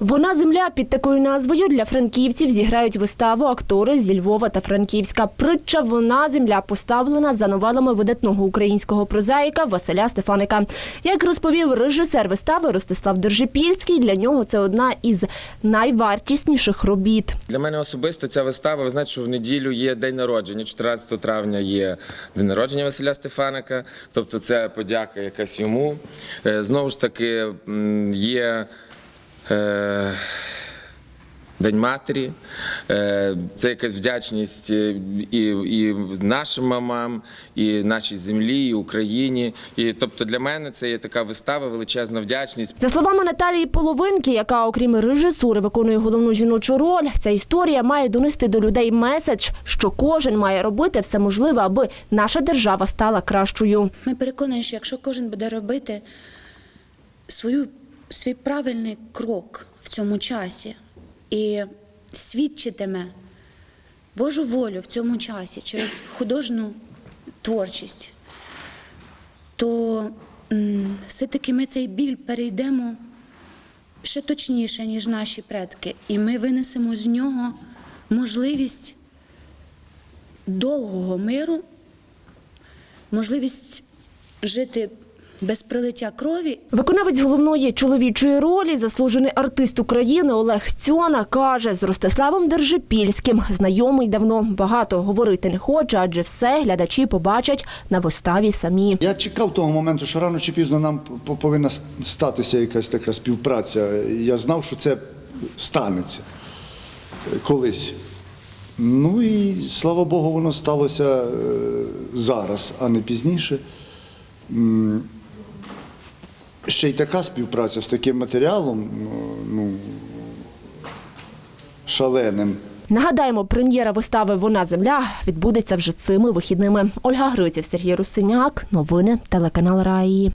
Вона земля під такою назвою для франківців зіграють виставу актори зі Львова та Франківська. Притча Вона земля поставлена за новелами видатного українського прозаїка Василя Стефаника. Як розповів режисер вистави Ростислав Держипільський, для нього це одна із найвартісніших робіт. Для мене особисто ця вистава, ви знаєте, що в неділю є день народження. 14 травня є день народження Василя Стефаника. Тобто це подяка якась йому. Е, Знову ж таки, є. Е, День матері, Е, це якась вдячність е, і, і нашим мамам, і нашій землі, і Україні. І тобто для мене це є така вистава, величезна вдячність. За словами Наталії Половинки, яка, окрім режисури, виконує головну жіночу роль, ця історія має донести до людей меседж, що кожен має робити все можливе, аби наша держава стала кращою. Ми переконані, що якщо кожен буде робити свою, свій правильний крок в цьому часі і свідчитиме Божу волю в цьому часі через художню творчість, то все-таки ми цей біль перейдемо ще точніше, ніж наші предки, і ми винесемо з нього можливість довгого миру можливість жити без пролиття крові Виконавець головної чоловічої ролі, заслужений артист України Олег Цьона, каже, з Ростиславом Держипільським знайомий давно. Багато говорити не хоче, адже все глядачі побачать на виставі самі. Я чекав того моменту, що рано чи пізно нам повинна статися якась така співпраця. Я знав, що це станеться колись. Ну і слава Богу, воно сталося е, зараз, а не пізніше. Ще й така співпраця з таким матеріалом, ну, шаленим. Нагадаємо, прем'єра вистави Вона земля відбудеться вже цими вихідними. Ольга Гриців, Сергій Русиняк. Новини телеканал Раї.